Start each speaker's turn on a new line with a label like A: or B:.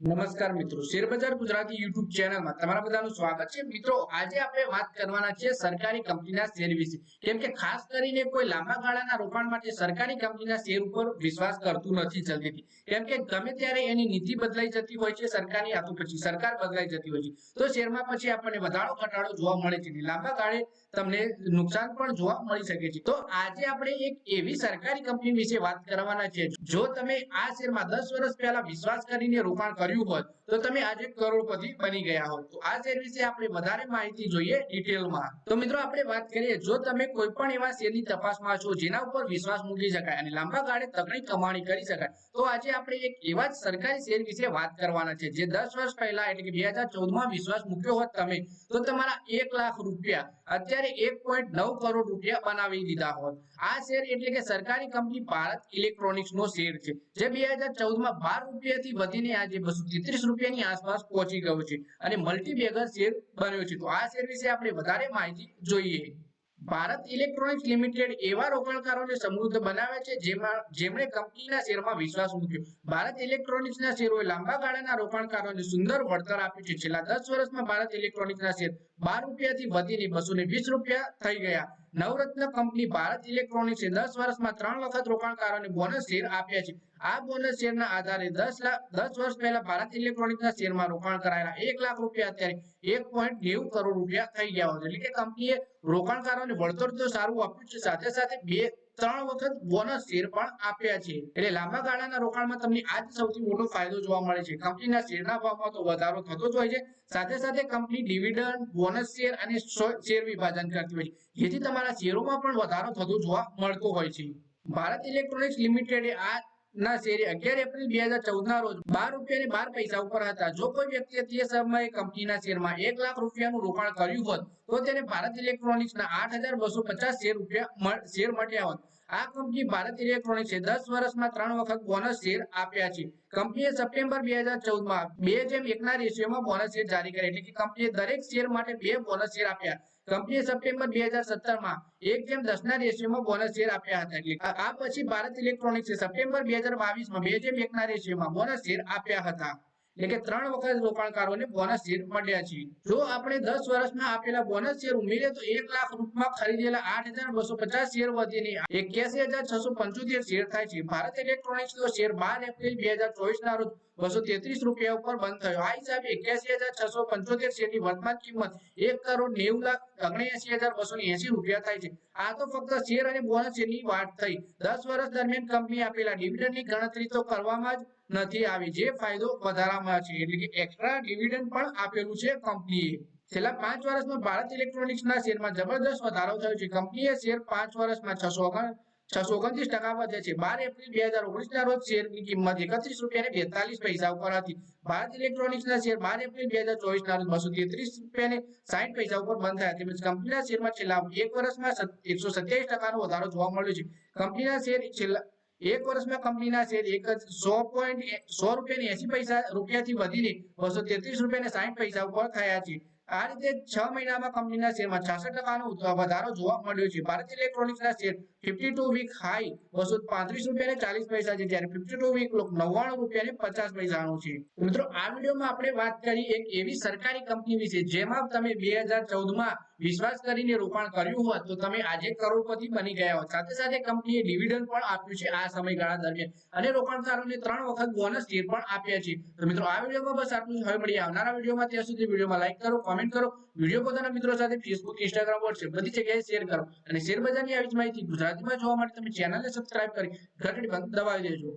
A: નમસ્કાર મિત્રો. શેરબજાર ગુજરાતી યુટ્યુબ ચેનલમાં તમારા બધાનું સ્વાગત છે. મિત્રો, આજે આપણે વાત કરવાના છે સરકારી કંપનીના શેર વિશે. કેમ કે ખાસ કરીને કોઈ લાંબા ગાળાના રોકાણ માટે સરકારી કંપનીના શેર ઉપર વિશ્વાસ કરતું નથી જલ્દીથી. કેમ કે ગમે ત્યારે એની નીતિ બદલાઈ જતી હોય છે સરકારની આ તો પછી સરકાર બદલાઈ જતી હોય છે. તો શેરમાં પછી આપણને વધારો ઘટાડો જોવા મળે છે લાંબા ગાળે તમને નુકસાન પણ જોવા મળી શકે છે. તો આજે આપણે એક એવી સરકારી કંપની વિશે વાત કરવાના છે. જો તમે આ શેરમાં દસ વર્ષ પહેલા વિશ્વાસ કરીને રોકાણ કર્યું હોય તો તમે આજે કરોડપતિ બની ગયા હોત. તો આ શેર વિશે આપણે વધારે માહિતી જોઈએ ડિટેલમાં. તો મિત્રો, આપણે વાત કરીએ, જો તમે કોઈ પણ એવા શેરની તપાસમાં છો, જેના ઉપર વિશ્વાસ મૂકી શકાય અને લાંબા ગાળે તગડી કમાણી કરી શકાય, તો આજે આપણે એક એવા જ સરકારી શેર વિશે વાત કરવાના છે, જે દસ વર્ષ પહેલા એટલે કે બે હજાર વિશ્વાસ મૂક્યો હોત તમે, તો તમારા એક લાખ રૂપિયા, અત્યારે એક પોઈન્ટ નવ કરોડ રૂપિયા બનાવી દીધા હોત. આ શેર એટલે કે સરકારી કંપની ભારત ઇલેક્ટ્રોનિક્સ નો શેર છે, જે બે હજાર ચૌદમાં બાર રૂપિયાથી વધીને આજે બસો તેત્રીસ રૂપિયાની આસપાસ પહોંચી ગયો છે અને મલ્ટીબેગર શેર બન્યો છે. તો આ શેર વિશે આપણે વધારે માહિતી જોઈએ. ભારત ઇલેક્ટ્રોનિક્સ લિમિટેડ એવા રોકાણકારોને સમૃદ્ધ બનાવે છે, જેમાં જેમણે કંપનીના શેરમાં વિશ્વાસ મૂક્યો. ભારત ઇલેક્ટ્રોનિક્સના શેરોએ લાંબા ગાળાના રોકાણકારોને સુંદર વળતર આપ્યું છે. છેલ્લા દસ વર્ષમાં ભારત ઇલેક્ટ્રોનિક્સના શેર બાર રૂપિયાથી વધીને બસો વીસ રૂપિયા થઈ ગયા. નવરત્ન કંપની ભારત ઇલેક્ટ્રોનિક્સે દસ વર્ષમાં ત્રણ વખત રોકાણકારોને બોનસ શેર આપ્યા છે. આ બોનસ શેરના આધારે દસ લાખ દસ વર્ષ પહેલા ભારત ઇલેક્ટ્રોનિક્સના શેરમાં રોકાણ કરાયેલા એક લાખ રૂપિયા અત્યારે એક પોઈન્ટ નેવું કરોડ રૂપિયા થઈ ગયા હોય એટલે કે કંપનીએ રોકાણકારોને વળતર તો સારું આપ્યું છે. સાથે સાથે બે ત્રણ વખત બોનસ શેર પણ આપ્યા છે. એટલે લાંબા ગાળાના રોકાણમાં તમને આજ સૌથી મોટો ફાયદો જોવા મળે છે. કંપનીના શેરના ભાવમાં તો વધારો થતો જ હોય છે. સાથે સાથે કંપની ડિવિડન્ડ બોનસ શેર અને શેર વિભાજન કરતી હોય છે. જેથી તમારા શેરોમાં પણ વધારો થતો જોવા મળતો હોય છે. ભારત ઇલેક્ટ્રોનિક્સ લિમિટેડે આ ના, શેરે અગિયાર એપ્રિલ બે હજાર ચૌદ ના રોજ બાર રૂપિયા બાર પૈસા ઉપર હતા. જો કોઈ વ્યક્તિએ તે સમયે કંપનીના શેરમાં એક લાખ રૂપિયાનું રોકાણ કર્યું હોત, તો તેને ભારત ઇલેક્ટ્રોનિક્સ ના આઠ હજાર બસો પચાસ શેર રૂપિયા શેર મળ્યા હોત. આ કંપની ભારત ઇલેક્ટ્રોનિક્સે દસ વર્ષમાં ત્રણ વખત બોનસ શેર આપ્યા છે. કંપનીએ સપ્ટેમ્બર બે હજાર ચૌદમાં બે જેમ એકના રેશિયોમાં બોનસ શેર જારી કર્યા, એટલે કે કંપનીએ દરેક શેર માટે બે બોનસ શેર આપ્યા. કંપનીએ સપ્ટેમ્બર બે હજાર સત્તરમાં એક જેમ દસ ના રેશિયોમાં બોનસ શેર આપ્યા હતા. આ પછી ભારત ઇલેક્ટ્રોનિક્સે સપ્ટેમ્બર બે હજાર બાવીસમાં બે જેમ એકના રેશિયોમાં બોનસ શેર આપ્યા હતા. એટલે કે ત્રણ વખત રોકાણકારોને બોનસ શેર મળ્યા છે. જો આપણે દસ વર્ષમાં આપેલા બોનસ શેર ઉમેરીએ તો એક લાખ રૂપિયામાં ખરીદેલા આઠ શેર વધીને એક્યાસી હજાર છસો શેર થાય છે. ભારત ઇલેક્ટ્રોનિક્સ નો શેર બાર એપ્રિલ બે ના રોજ બસો તેત્રીસ રૂપિયા ઉપર બંધ થયો. આ હિસાબે એક્યાસી હજાર છસો પંચોતેર શેરની વર્તમાન કિંમત એક કરોડ નેવું લાખ ઓગણએસી હજાર બસો એસી રૂપિયા થાય છે. આ તો ફક્ત શેર અને બોનસ શેરની વાત થઈ. દસ વર્ષ દરમિયાન કંપની આપેલા ડિવિડન્ડની ગણતરી તો કરવામાં જ નથી આવી, જે ફાયદો વધારામાં છે. એટલે કે એક્સ્ટ્રા ડિવિડન્ડ પણ આપેલું છે કંપનીએ છેલ્લા પાંચ વર્ષમાં ભારત ઇલેક્ટ્રોનિક્સના શેરમાં જબરદસ્ત વધારો થયો છે. કંપનીએ શેર પાંચ વર્ષમાં છસો છસો ઓગણત્રીસ ટકા વધ્યા છે. બાર એપ્રિલ બે હજાર ઓગણીસ ના રોજ શેરની કિંમત એકત્રીસ રૂપિયા બેતાલીસ પૈસા ઉપર હતી. ભારત ઇલેક્ટ્રોનિક્સ ના શેર બાર એપ્રિલ બે હજાર ચોવીસ ના રોજ બસો તેત્રીસ રૂપિયા સાઠ પૈસા ઉપર બંધ થયા. તેમજ કંપનીના શેરમાં છેલ્લા એક વર્ષમાં એકસો સત્યાવીસ ટકાનો વધારો જોવા મળ્યો છે. કંપનીના શેર છેલ્લા એક વર્ષમાં કંપનીના શેર એક જ સો પોઈન્ટ સો રૂપિયા એસી પૈસા રૂપિયાથી વધીને બસો તેત્રીસ રૂપિયા ને સાઠ પૈસા ઉપર થયા છે. આ રીતે છ મહિનામાં કંપનીના શેરમાં છાસઠ ટકાનો વધારો જોવા મળ્યો છે. Bharat ઇલેક્ટ્રોનિક્સના share fifty two week high બસો પાંત્રીસ રૂપિયા ને ચાલીસ પૈસા છે, જ્યારે ફિફ્ટી ટુ વીક નવ્વાણું રૂપિયા ને પચાસ પૈસાનું છે. મિત્રો, આ વિડીયોમાં આપણે વાત કરી એક એવી સરકારી કંપની વિશે, જેમાં તમે બે હજાર ચૌદમાં વિશ્વાસ કરીને રોકાણ કર્યું હોત તો તમે આજે કરોડપતિ બની ગયા હોત. સાથે સાથે કંપનીએ ડિવિડન્ડ પણ આપ્યું છે આ સમયગાળા દરમિયાન. અને રોકાણકારોને ત્રણ વખત બોનસ શેર પણ આપ્યા છે. તો મિત્રો, આ વિડીયોમાં બસ આટલું હવે મળી આવનારા વિડીયોમાં. ત્યાં સુધી વિડીયોમાં લાઈક કરો કોમેન્ટ કરો. વીડિયો પોતાના મિત્રો સાથે ફેસબુક ઇન્સ્ટાગ્રામ વોટ્સએપ બધી જગ્યાએ શેર કરો. અને શેર બજારની આવી જ માહિતી ગુજરાતીમાં જોવા માટે તમે ચેનલને સબસ્ક્રાઇબ કરી ઘંટડી દબાવી દેજો.